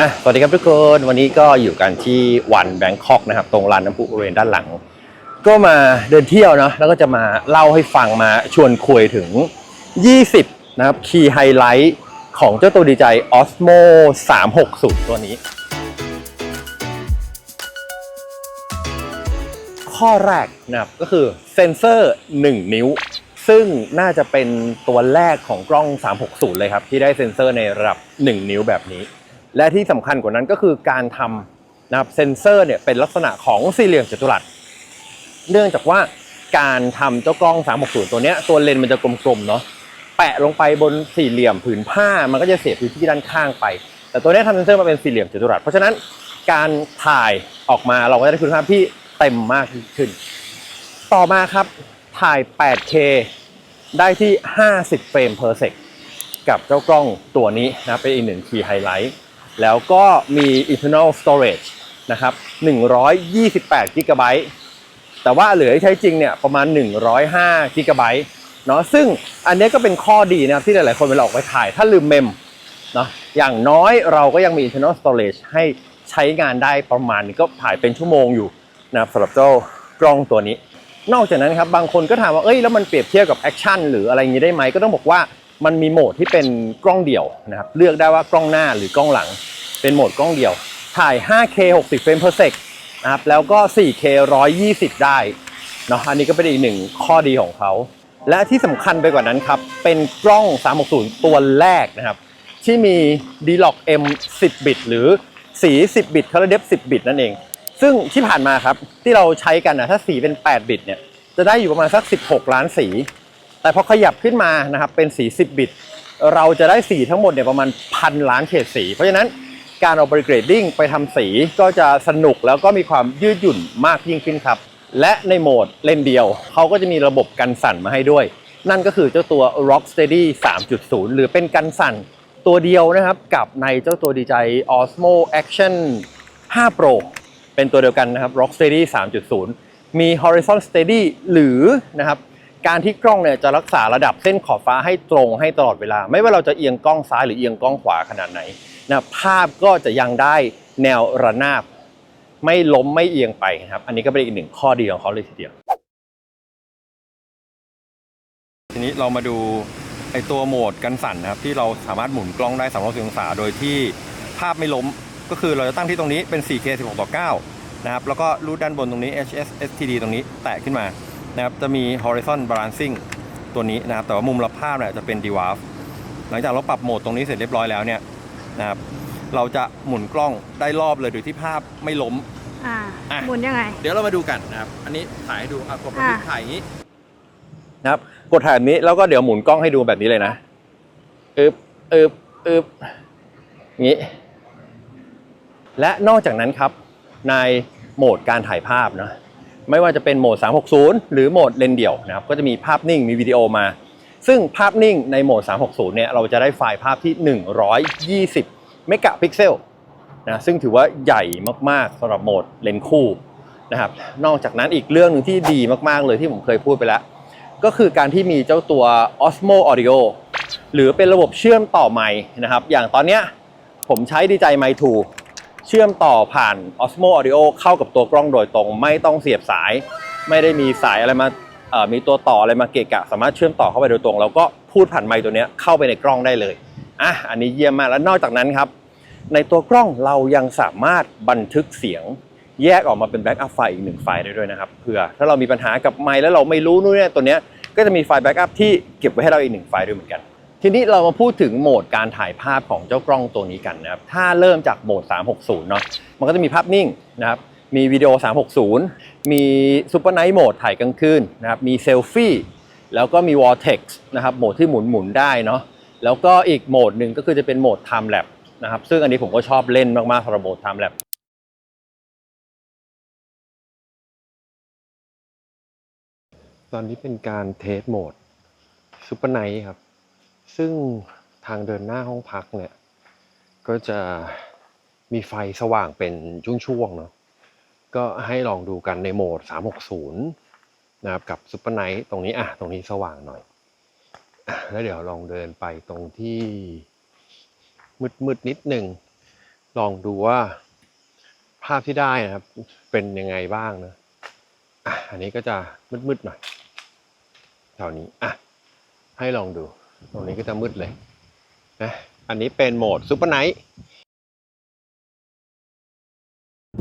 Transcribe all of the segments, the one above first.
อะสวัสดีครับทุกคนวันนี้ก็อยู่กันที่วันแบงคอกนะครับ ตรงลานน้ำพุบริเวณด้านหลัง ก็มาเดินเที่ยวเนาะแล้วก็จะมาเล่าให้ฟังมาชวนคุยถึง 20 นะครับคีย์ไฮไลท์ของเจ้าตัวดีใจ Osmo 360 ตัวนี้ ข้อแรกนะครับก็คือเซนเซอร์ 1 นิ้ว ซึ่งน่าจะเป็นตัวแรกของกล้อง 360 เลยครับ ที่ได้เซ็นเซอร์ในระดับ 1 นิ้วแบบนี้ และที่สำคัญกว่านั้นก็คือการทำนะครับเซนเซอร์เนี่ยเป็นลักษณะของสี่เหลี่ยมจัตุรัส เนื่องจากว่าการทำเจ้ากล้อง 360 ตัวเนี้ยตัวเลนส์มันจะกลมๆเนาะแปะลงไปบนสี่เหลี่ยมผืนผ้ามันก็จะเสียพื้นที่ด้านข้างไป แต่ตัวเนี้ยทำเซนเซอร์มาเป็นสี่เหลี่ยมจัตุรัส เพราะฉะนั้นการถ่ายออกมาเราก็จะได้คุณภาพที่เต็มมากขึ้น ต่อมาครับถ่าย 8K ได้ที่ 50 เฟรม per sec กับเจ้ากล้องตัวนี้นะเป็นอีกหนึ่งคีย์ไฮไลท์ แล้วก็มี internal storage นะครับ128 g b แต่ว่าเหลือให้ใช้จริงเนี่ยประมาณ 105 g b เนาะซึ่งอันนี้ก็เป็นข้อดีนะครับที่หลายๆคนเวลาออกไปถ่ายถ้าลืมเมมเนาะอย่างน้อยเราก็ยังมี internal storage ให้ใช้งานได้ประมาณก็ถ่ายเป็นชั่วโมงอยู่นะครับสำหรับเจ้ากล้องตัวนี้ นอกจากนั้นครับบางคนก็ถามว่าเอ้ยแล้วมันเปรียบเทียบกับแอคชั่นหรืออะไรอย่างนี้ได้ไหมก็ต้องบอกว่ามันมีโหมดที่เป็นกล้องเดี่ยวนะครับเลือกได้ว่ากล้องหน้าหรือกล้องหลัง เป็นโหมดกล้องเดี่ยว ถ่าย 5K 60 เฟรม per sec นะครับแล้วก็ 4K 120 ได้เนาะอันนี้ก็เป็นอีกหนึ่งข้อดีของเขา และที่สำคัญไปกว่านั้นครับ เป็นกล้อง 360 ตัวแรกนะครับ ที่มี D-Log M 10 บิต หรือสี 10 บิต Color d e p t 10 บิตนั่นเอง ซึ่งที่ผ่านมาครับ ที่เราใช้กันนะถ้าสีเป็น 8 บิตเนี่ยจะได้อยู่ประมาณสัก 16 ล้านสี แต่พอขยับขึ้นมานะครับเป็นสี 10 บิต เราจะได้สีทั้งหมดเนี่ยประมาณพันล้านเฉดสี เพราะฉะนั้น การเอาไปเกรดดิ้งไปทำสีก็จะสนุกแล้วก็มีความยืดหยุ่นมากยิ่งขึ้นครับ และในโหมดเลนเดียว เขาก็จะมีระบบกันสั่นมาให้ด้วย นั่นก็คือเจ้าตัว Rocksteady 3.0 หรือเป็นกันสั่นตัวเดียวนะครับกับในเจ้าตัวดีใจ Osmo Action 5 Pro เป็นตัวเดียวกันนะครับ Rocksteady 3.0 มี Horizon Steady หรือนะครับการที่กล้องเนี่ยจะรักษาระดับเส้นขอบฟ้าให้ตรงให้ตลอดเวลา ไม่ว่าเราจะเอียงกล้องซ้ายหรือเอียงกล้องขวาขนาดไหน นะภาพก็จะยังได้แนวระนาบ ไม่ล้มไม่เอียงไปนะครับ อันนี้ก็เป็นอีกหนึ่งข้อดีของเขาเลยทีเดียว ทีนี้เรามาดูไอตัวโหมดกันสั่นนะครับ ที่เราสามารถหมุนกล้องได้360องศาโดยที่ภาพไม่ล้มก็คือเราจะตั้งที่ตรงนี้เป็น 4K 16ต่อ9นะครับแล้วก็รูดด้านบนตรงนี้ HS STD ตรงนี้แตะขึ้นมานะครับจะมี horizon balancing ตัวนี้นะครับแต่ว่ามุมรับภาพเนี่ยจะเป็น dwarf หลังจากเราปรับโหมดตรงนี้เสร็จเรียบร้อยแล้วเนี่ย นะครับ เราจะหมุนกล้องได้รอบเลยโดยที่ภาพไม่ล้ม อ่าอะ หมุนยังไง เดี๋ยวเรามาดูกันนะครับ อันนี้ถ่ายให้ดูอะกดบันทึกอะ ถ่ายอย่างนี้นะครับ กดถ่ายแบบนี้แล้วก็เดี๋ยวหมุนกล้องให้ดูแบบนี้เลยนะอึบอึบอึบอย่างนี้ และนอกจากนั้นครับ ในโหมดการถ่ายภาพนะ ไม่ว่าจะเป็นโหมด 360 หรือโหมดเลนส์เดี่ยวนะครับ ก็จะมีภาพนิ่งมีวิดีโอมา ซึ่งภาพนิ่งในโหมด 360 เนี่ย เราจะได้ไฟล์ภาพที่ 120 เมกะพิกเซลนะซึ่งถือว่าใหญ่มากๆสำหรับโหมดเลนส์คู่นะครับนอกจากนั้นอีกเรื่องหนึ่งที่ดีมากๆเลยที่ผมเคยพูดไปแล้ว ก็คือการที่มีเจ้าตัว Osmo Audio หรือเป็นระบบเชื่อมต่อไมค์นะครับ อย่างตอนเนี้ยผมใช้ดีใจไมค์2เชื่อมต่อผ่าน Osmo Audio เข้ากับตัวกล้องโดยตรง ไม่ต้องเสียบสาย ไม่ได้มีสายอะไรมา มีตัวต่ออะไรมาเกะกะ สามารถเชื่อมต่อเข้าไปโดยตรง แล้วก็พูดผ่านไมค์ตัวนี้เข้าไปในกล้องได้เลยอะอันนี้เยี่ยมมากแล้วนอกจากนั้นครับ ในตัวกล้องเรายังสามารถบันทึกเสียงแยกออกมาเป็นแบ็กอัพไฟล์อีกหนึ่งไฟล์ได้ด้วยนะครับเผื่อถ้าเรามีปัญหากับไมค์แล้วเราไม่รู้นู่นเนี่ยตัวเนี้ยก็จะมีไฟล์แบ็กอัพที่เก็บไว้ให้เราอีกหนึ่งไฟล์ด้วยเหมือนกัน ทีนี้เรามาพูดถึงโหมดการถ่ายภาพของเจ้ากล้องตัวนี้กันนะครับถ้าเริ่มจากโหมด 360 เนาะมันก็จะมีภาพนิ่งนะครับ มีวิดีโอ 360 มีซูเปอร์ไนท์โหมดถ่ายกลางคืนนะครับมีเซลฟี่แล้วก็มี Vortex นะครับโหมดที่หมุนหมุนๆได้เนาะแล้วก็อีกโหมดหนึ่งก็คือจะเป็นโหมด Time Lapse นะครับซึ่งอันนี้ผมก็ชอบเล่นมากๆสำหรับโหมด Time Lapse ตอนนี้เป็นการเทสโหมดซูเปอร์ไนท์ครับ ซึ่งทางเดินหน้าห้องพักเนี่ย ก็จะมีไฟสว่างเป็นช่วงๆเนาะ ก็ให้ลองดูกันในโหมด 360 นะครับ กับซูเปอร์ไนท์ตรงนี้อะตรงนี้สว่างหน่อย แล้วเดี๋ยวลองเดินไปตรงที่มืดๆนิดหนึ่ง ลองดูว่าภาพที่ได้นะครับ เป็นยังไงบ้างนะอะอันนี้ก็จะมืดๆหน่อยแถวนี้อะให้ลองดู ตรงนี้ก็จะมืดเลยนะอันนี้เป็นโหมดซูเปอร์ไนท์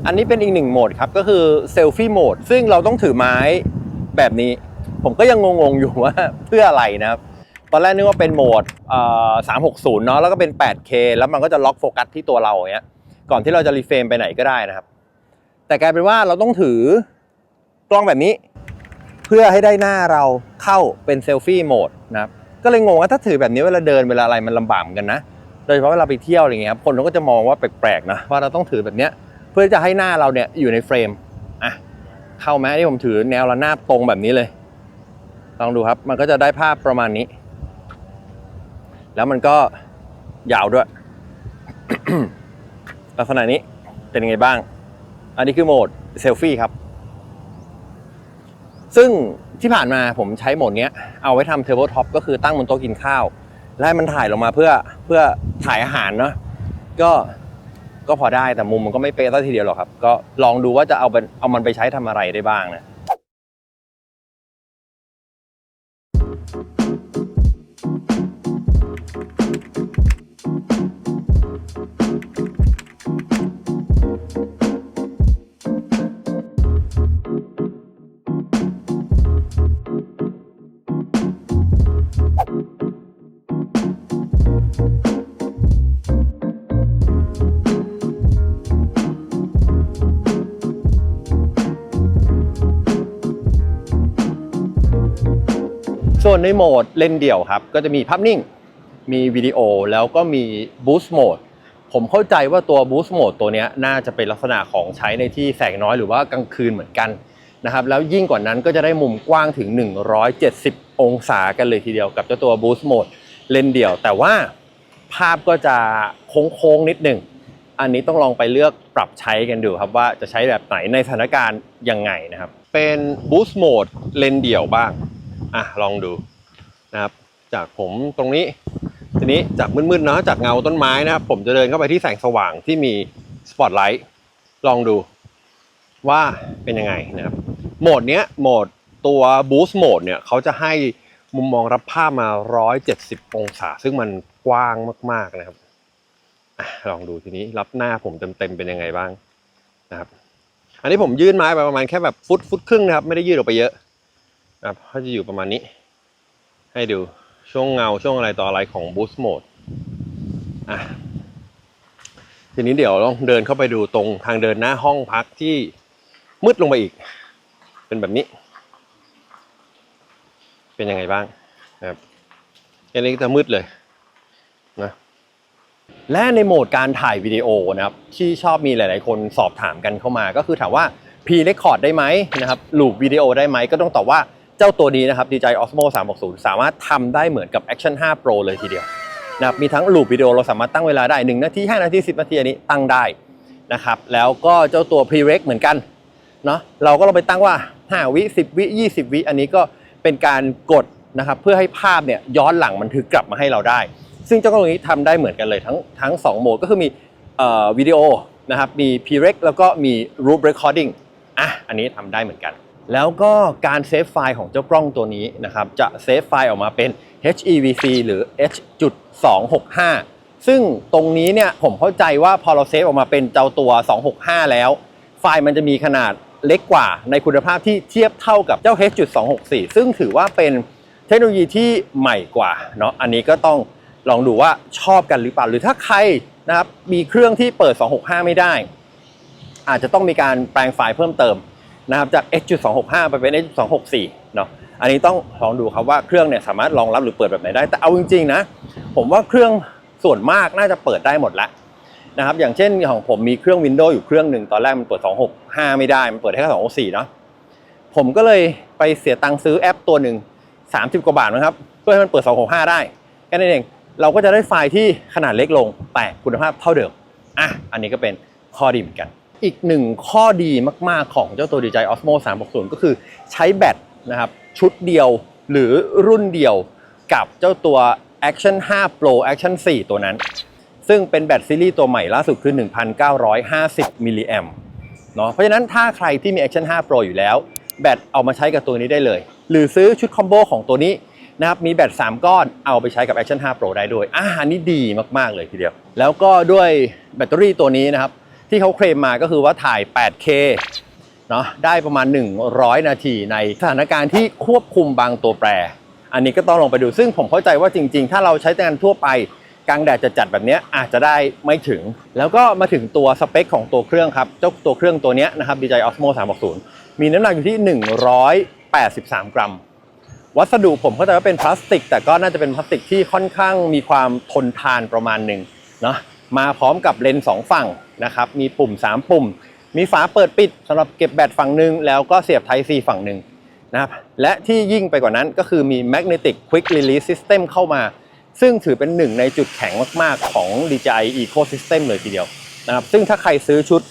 อันนี้เป็นอีกหนึ่งโหมดครับ ก็คือเซลฟี่โหมดซึ่งเราต้องถือไม้แบบนี้ ผมก็ยังงงๆอยู่ว่าเพื่ออะไรนะครับ ตอนแรกนึกว่าเป็นโหมดเอ่อ360เนาะแล้วก็เป็น 8K แล้วมันก็จะล็อกโฟกัสที่ตัวเราอย่างเงี้ยก่อนที่เราจะรีเฟรมไปไหนก็ได้นะครับ แต่กลายเป็นว่าเราต้องถือกล้องแบบนี้ เพื่อให้ได้หน้าเราเข้าเป็นเซลฟี่โหมดนะครับก็เลยงงว่าถ้าถือแบบนี้เวลาเดินเวลาอะไรมันลำบากเหมือนกันนะ โดยเฉพาะเวลาไปเที่ยวอะไรเงี้ยครับคนเขาก็จะมองว่าแปลกๆนะว่าเราต้องถือแบบเนี้ย พื่อจะให้หน้าเราเนี่ยอยู่ในเฟรมอะเข้าไหมที่ผมถือแนวระนาบตรงแบบนี้เลย ลองดูครับ มันก็จะได้ภาพประมาณนี้ แล้วมันก็ยาวด้วย ลักษณะนี้เป็นยังไงบ้าง อันนี้คือโหมดเซลฟี่ครับ ซึ่งที่ผ่านมาผมใช้โหมดนี้เอาไว้ทำเทเบิลท็อปก็คือตั้งบนโต๊ะกินข้าว แล้วให้มันถ่ายลงมาเพื่อเพื่อถ่ายอาหารเนาะก็ ก็พอได้แต่มุมมันก็ไม่เป๊ะซะทีเดียวหรอกครับ ก็ลองดูว่าจะเอาเป็นเอามันไปใช้ทำอะไรได้บ้างนะ ส่วนในโหมดเล่นเดี่ยวครับ ก็จะมีภาพนิ่ง มีวิดีโอแล้วก็มี Boost Mode ผมเข้าใจว่าตัว Boost Mode ตัวนี้น่าจะเป็นลักษณะของใช้ในที่แสงน้อยหรือว่ากลางคืนเหมือนกันนะครับแล้วยิ่งกว่านั้นก็จะได้มุมกว้างถึง 170 องศากันเลยทีเดียวกับเจ้าตัว Boost Mode เลนเดี่ยว แต่ว่าภาพก็จะโค้งๆนิดหนึ่ง อันนี้ต้องลองไปเลือกปรับใช้กันดูครับว่าจะใช้แบบไหนในสถานการณ์ยังไงนะครับ เป็น Boost Mode เลนเดี่ยวบ้าง อะลองดูนะครับ จากผมตรงนี้ ทีนี้จากมืดๆเนาะจากเงาต้นไม้นะครับ ผมจะเดินเข้าไปที่แสงสว่างที่มีสปอตไลท์ลองดูว่าเป็นยังไงนะครับ โหมดเนี้ยโหมดตัว Boost Mode เนี่ยเขาจะให้มุมมองรับภาพมา 170 องศา ซึ่งมันกว้างมาก ๆนะครับอลองดูทีนี้รับหน้าผมเต็มๆเป็นยังไงบ้างนะครับ อันนี้ผมยื่นไม้ไปประมาณแค่แบบฟุตฟุตครึ่งนะครับ ไม่ได้ยืดออกไปเยอะ นะครับเขาจะอยู่ประมาณนี้ ให้ดูช่วงเงาช่วงอะไรต่ออะไรของ Boost Mode อะทีนี้เดี๋ยวลองเดินเข้าไปดูตรงทางเดินหน้าห้องพักที่มืดลงไปอีก เป็นแบบนี้ เป็นยังไงบ้างนะครับอันนี้ก็จะมืดเลยนะและในโหมดการถ่ายวิดีโอนะครับ ที่ชอบมีหลาย ๆ คนสอบถามกันเข้ามา ก็คือถามว่า P record ได้ไหมนะครับลูปวิดีโอได้ไหมก็ต้องตอบว่า เจ้าตัวนี้นะครับ DJI Osmo 360 สามารถทำได้เหมือนกับ Action 5 Pro เลยทีเดียวนะครับมีทั้งลูปวิดีโอเราสามารถตั้งเวลาได้ 1 นาที 5 นาที 10 นาทีอันนี้ตั้งได้นะครับแล้วก็เจ้าตัว Pre-Rec เหมือนกันเนาะเราก็ลองไปตั้งว่า 5 วิ 10 วิ 20 วิ อันนี้ก็เป็นการกดนะครับเพื่อให้ภาพเนี่ยย้อนหลังบันทึกกลับมาให้เราได้ ซึ่งเจ้ากล้องตัวนี้ทำได้เหมือนกันเลยทั้งทั้งสองโหมดก็คือมีเอ่อวิดีโอนะครับมี P-Rec แล้วก็มี Root Recording อะอันนี้ทำได้เหมือนกัน แล้วก็การเซฟไฟล์ของเจ้ากล้องตัวนี้นะครับ จะเซฟไฟล์ออกมาเป็น HEVC หรือ H.265 ซึ่งตรงนี้เนี่ยผมเข้าใจว่าพอเราเซฟออกมาเป็นเจ้าตัว 265 แล้ว ไฟล์มันจะมีขนาดเล็กกว่าในคุณภาพที่เทียบเท่ากับเจ้า H.264 ซึ่งถือว่าเป็นเทคโนโลยีที่ใหม่กว่าเนาะอันนี้ก็ต้องลองดูว่าชอบกันหรือเปล่า หรือถ้าใครนะครับมีเครื่องที่เปิด 265 ไม่ได้ อาจจะต้องมีการแปลงไฟล์เพิ่มเติม นะครับจาก H.265 ไปเป็น H.264 เนาะอันนี้ต้องลองดูครับว่าเครื่องเนี่ยสามารถรองรับหรือเปิดแบบไหนได้ แต่เอาจริงๆนะ ผมว่าเครื่องส่วนมากน่าจะเปิดได้หมดแล้วนะครับ อย่างเช่นของผมมีเครื่อง Windows อยู่เครื่องหนึ่งตอนแรกมันเปิด 265 ไม่ได้ มันเปิดได้แค่264เนาะผมก็เลยไปเสียตังค์ซื้อแอปตัวหนึ่ง30 กว่าบาทนะครับเพื่อให้มันเปิด 265 ได้แค่นั้นเองเราก็จะได้ไฟล์ที่ขนาดเล็กลงแต่คุณภาพเท่าเดิมอะอันนี้ก็เป็นข้อดีเหมือนกัน อีกหนึ่งข้อดีมาก ๆ ของเจ้าตัว DJI Osmo 360 ก็คือใช้แบตนะครับชุดเดียวหรือรุ่นเดียวกับเจ้าตัว Action 5 Pro Action 4 ตัวนั้น ซึ่งเป็นแบตซีรีส์ตัวใหม่ล่าสุดคือ 1,950 มิลลิแอมเนาะเพราะฉะนั้นถ้าใครที่มี Action 5 Pro อยู่แล้ว แบตเอามาใช้กับตัวนี้ได้เลย หรือซื้อชุดคอมโบของตัวนี้นะครับมีแบต 3 ก้อนเอาไปใช้กับ Action 5 Pro ได้ด้วยอ่าอันนี้ดีมาก ๆ เลยทีเดียว แล้วก็ด้วยแบตเตอรี่ตัวนี้นะครับ ที่เขาเคลมมาก็คือว่าถ่าย 8K เนาะได้ประมาณ 100 นาทีในสถานการณ์ที่ควบคุมบางตัวแปร อันนี้ก็ต้องลองไปดูซึ่งผมเข้าใจว่าจริง ๆ ถ้าเราใช้งานทั่วไปกลางแดดจะจัดแบบนี้อาจจะได้ไม่ถึง แล้วก็มาถึงตัวสเปคของตัวเครื่องครับ เจ้าตัวเครื่องตัวนี้นะครับ DJI Osmo 360 มีน้ำหนักอยู่ที่ 183 กรัม วัสดุผมเข้าใจว่าเป็นพลาสติก แต่ก็น่าจะเป็นพลาสติกที่ค่อนข้างมีความทนทานประมาณหนึ่งเนาะ มาพร้อมกับเลนส์สองฝั่งนะครับมีปุ่ม 3 ปุ่ม มีฝาเปิดปิดสำหรับเก็บแบตฝั่งหนึ่งแล้วก็เสียบ Type C ฝั่งหนึ่งนะครับและที่ยิ่งไปกว่านั้นก็คือมี Magnetic Quick Release System เข้ามา ซึ่งถือเป็นหนึ่งในจุดแข็งมาก ๆ ของ DJI Ecosystem เลยทีเดียวนะครับซึ่งถ้าใครซื้อชุด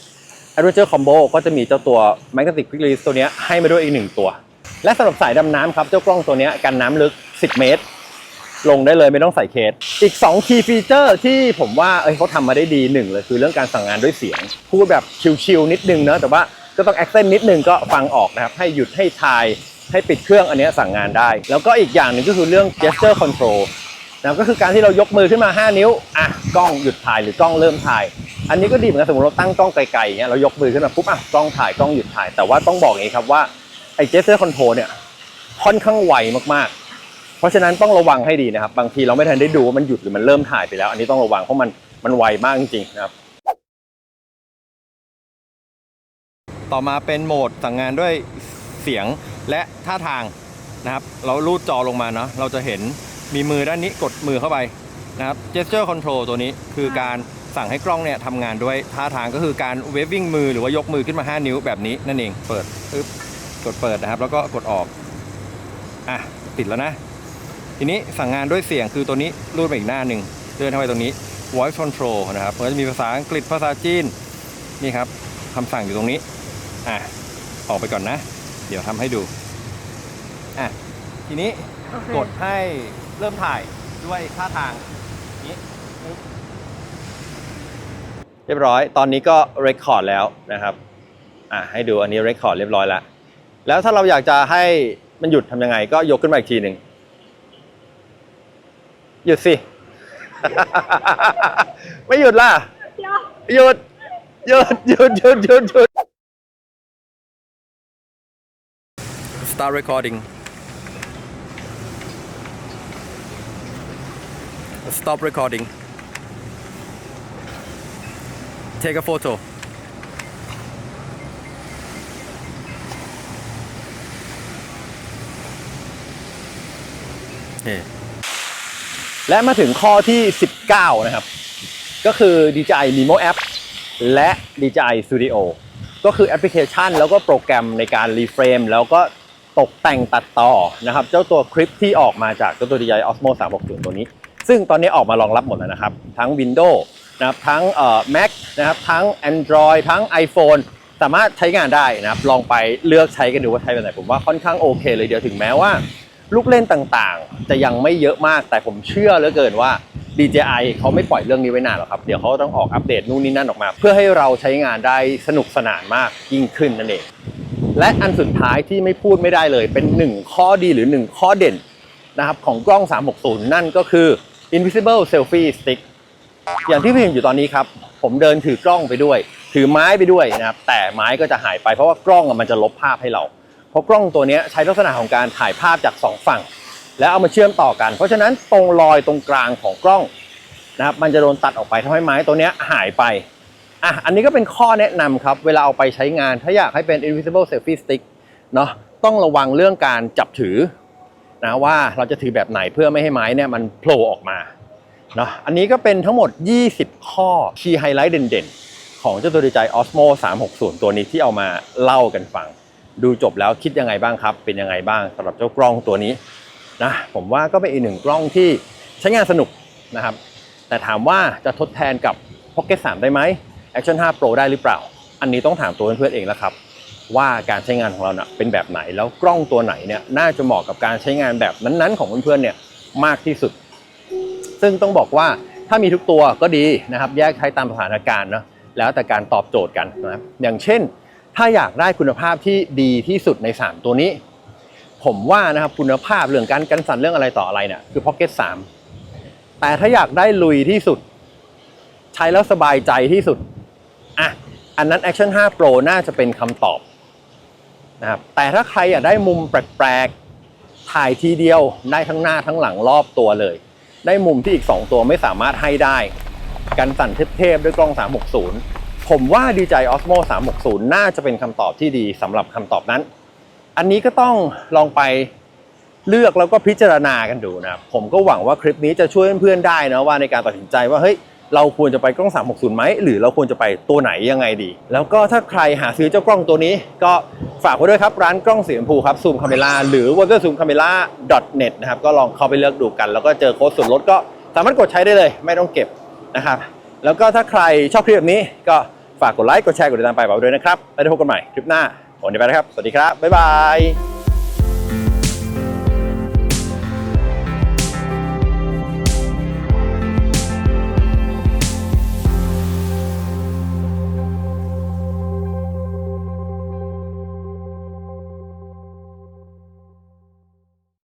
Adventure Combo ก็จะมีเจ้าตัว Magnetic Quick Release ตัวนี้ให้มาด้วยอีกหนึ่งตัว และสำหรับสายดำน้ำครับเจ้ากล้องตัวนี้กันน้ำลึก 10 เมตร ลงได้เลยไม่ต้องใส่เคส อีก2 key feature ที่ผมว่าเอ้ยเขาทำมาได้ดีหนึ่งเลยคือเรื่องการสั่งงานด้วยเสียง พูดแบบชิลๆนิดนึงเนอะแต่ว่าก็ต้อง accent นิดนึงก็ฟังออกนะครับ ให้หยุดให้ทายให้ปิดเครื่องอันนี้สั่งงานได้ แล้วก็อีกอย่างหนึ่งก็คือเรื่อง gesture control นะก็คือการที่เรายกมือขึ้นมา 5 นิ้ว อะ กล้องหยุดถ่ายหรือกล้องเริ่มถ่าย อันนี้ก็ดีเหมือนกันสมมติเราตั้งกล้องไกลๆเงี้ยเรายกมือขึ้นมาปุ๊บอะกล้องถ่ายกล้องหยุดถ่าย แต่ว่าต้องบอกอย่างนี้ครับว่าไอ้ gesture control เนี่ยค่อนข้างไวมากๆ เพราะฉะนั้นต้องระวังให้ดีนะครับ บางทีเราไม่ทันได้ดูว่ามันหยุดหรือมันเริ่มถ่ายไปแล้ว อันนี้ต้องระวังเพราะมันมันไวมากจริงๆนะครับ ต่อมาเป็นโหมดสั่งงานด้วยเสียงและท่าทางนะครับ เราลูดจอลงมาเนาะเราจะเห็นมีมือด้านนี้กดมือเข้าไปนะครับ gesture control ตัวนี้คือการสั่งให้กล้องเนี่ยทำงานด้วยท่าทางก็คือการ waving มือหรือว่ายกมือขึ้นมา 5 นิ้วแบบนี้นั่นเอง เปิดปึ๊บกดเปิดนะครับ แล้วก็กดออก อะ ติดแล้วนะ ทีนี้สั่งงานด้วยเสียงคือตัวนี้รูดไปอีกหน้าหนึ่งเลื่อนเข้าไปตรงนี้ voice control นะครับมันก็จะมีภาษาอังกฤษภาษาจีนนี่ครับคำสั่งอยู่ตรงนี้อะออกไปก่อนนะ เดี๋ยวทำให้ดูอะทีนี้โอเคกดให้เริ่มถ่ายด้วยท่าทางนี้ปึ๊บเรียบร้อย ตอนนี้ก็เรคคอร์ดแล้วนะครับอะให้ดูอันนี้เรคคอร์ดเรียบร้อยแล้ว แล้วถ้าเราอยากจะให้มันหยุดทำยังไง ก็ยกขึ้นมาอีกทีหนึ่ง หยุดสิ ไม่หยุดล่ะ หยุด หยุด หยุด หยุด หยุดหยุด Start recording Stop recording Take a photo และมาถึงข้อที่ 19 นะครับ ก็คือ DJI Mimo App และ DJI Studio ก็คือแอปพลิเคชันแล้วก็โปรแกรมในการรีเฟรมแล้วก็ตกแต่งตัดต่อนะครับ เจ้าตัวคลิปที่ออกมาจากเจ้าตัว DJI Osmo 360 ตัวนี้ ซึ่งตอนนี้ออกมารองรับหมดแล้วนะครับ ทั้ง Windows นะครับทั้งเอ่อ Mac นะครับ ทั้ง Android ทั้ง iPhone สามารถใช้งานได้นะครับ ลองไปเลือกใช้กันดูว่าใช้แบบไหนผมว่าค่อนข้างโอเคเลยเดียวถึงแม้ว่า ลูกเล่นต่างๆ จะยังไม่เยอะมากแต่ผมเชื่อเหลือเกินว่า DJI เขาไม่ปล่อยเรื่องนี้ไว้นานหรอกครับ เดี๋ยวเขาต้องออกอัปเดตนู่นนี่นั่นออกมา เพื่อให้เราใช้งานได้สนุกสนานมากยิ่งขึ้นนั่นเอง และอันสุดท้ายที่ไม่พูดไม่ได้เลย เป็นหนึ่งข้อดีหรือหนึ่งข้อเด่นนะครับของกล้อง 360 นั่นก็คือ Invisible Selfie Stick อย่างที่พี่เห็นอยู่ตอนนี้ครับ ผมเดินถือกล้องไปด้วย ถือไม้ไปด้วยนะครับแต่ไม้ก็จะหายไปเพราะว่ากล้องมันจะลบภาพให้เรา ราะกล้องตัวนี้ใช้ลักษณะของการถ่ายภาพจากสองฝั่ง แล้วเอามาเชื่อมต่อกัน เพราะฉะนั้นตรงรอยตรงกลางของกล้องนะครับมันจะโดนตัดออกไปทำให้ไม้ตัวนี้หายไปอะอันนี้ก็เป็นข้อแนะนำครับ เวลาเอาไปใช้งานถ้าอยากให้เป็น invisible selfie stick เนาะต้องระวังเรื่องการจับถือนะว่าเราจะถือแบบไหนเพื่อไม่ให้ไม้เนี่ยมันโผล่ออกมาเนาะอันนี้ก็เป็นทั้งหมด 20 ข้อคีย์ไฮไลท์เด่นๆ ของเจ้าตัว DJI Osmo 360 ตัวนี้ที่เอามาเล่ากันฟัง ดูจบแล้วคิดยังไงบ้างครับ เป็นยังไงบ้างสำหรับเจ้ากล้องตัวนี้นะผมว่าก็เป็นอีกหนึ่งกล้องที่ใช้งานสนุกนะครับ แต่ถามว่าจะทดแทนกับ Pocket 3 ได้ไหม Action 5 Pro ได้หรือเปล่า อันนี้ต้องถามตัวเพื่อนๆเองแล้วครับ ว่าการใช้งานของเราเนะ่ะเป็นแบบไหนแล้วกล้องตัวไหนเนี่ยน่าจะเหมาะกับการใช้งานแบบนั้นๆ ของเพื่อนๆเนี่ยมากที่สุด ซึ่งต้องบอกว่าถ้ามีทุกตัวก็ดีนะครับ แยกใช้ตามสถานการณ์เนาะแล้วแต่การตอบโจทย์กันนะครับอย่างเช่น ถ้าอยากได้คุณภาพที่ดีที่สุดใน 3 ตัวนี้ ผมว่านะครับคุณภาพเรื่องการกันสั่นเรื่องอะไรต่ออะไรเนี่ยคือ Pocket 3 แต่ถ้าอยากได้ลุยที่สุด ใช้แล้วสบายใจที่สุดอะอันนั้น Action 5 Pro น่าจะเป็นคำตอบนะครับแต่ถ้าใครอยากได้มุมแปลกๆ ถ่ายทีเดียวได้ทั้งหน้าทั้งหลังรอบตัวเลย ได้มุมที่อีก 2 ตัวไม่สามารถให้ได้ กันสั่นเทพๆด้วยกล้อง 360 ผมว่า DJI Osmo 360 น่าจะเป็นคำตอบที่ดีสำหรับคำตอบนั้น อันนี้ก็ต้องลองไปเลือกแล้วก็พิจารณากันดูนะครับ ผมก็หวังว่าคลิปนี้จะช่วยเพื่อนๆได้นะว่าในการตัดสินใจว่าเฮ้ยเราควรจะไปกล้อง 360 ไหม หรือเราควรจะไปตัวไหนยังไงดี แล้วก็ถ้าใครหาซื้อเจ้ากล้องตัวนี้ ก็ฝากไว้ด้วยครับ ร้านกล้องสีชมพูครับ Zoom Camera หรือ w a t e r Zoom Camera net นะครับ ก็ลองเข้าไปเลือกดูกัน แล้วก็เจอโค้ดส่วนลดก็สามารถกดใช้ได้เลย ไม่ต้องเก็บนะครับ แล้วก็ถ้าใครชอบคลิปแบบนี้ก็ ฝากกดไลค์กดแชร์กดติดตามไปบอกด้วยนะครับแล้วเดี๋ยวพบกันใหม่คลิปหน้าวันนี้ไปนะครับ สวัสดีครับบ๊ายบาย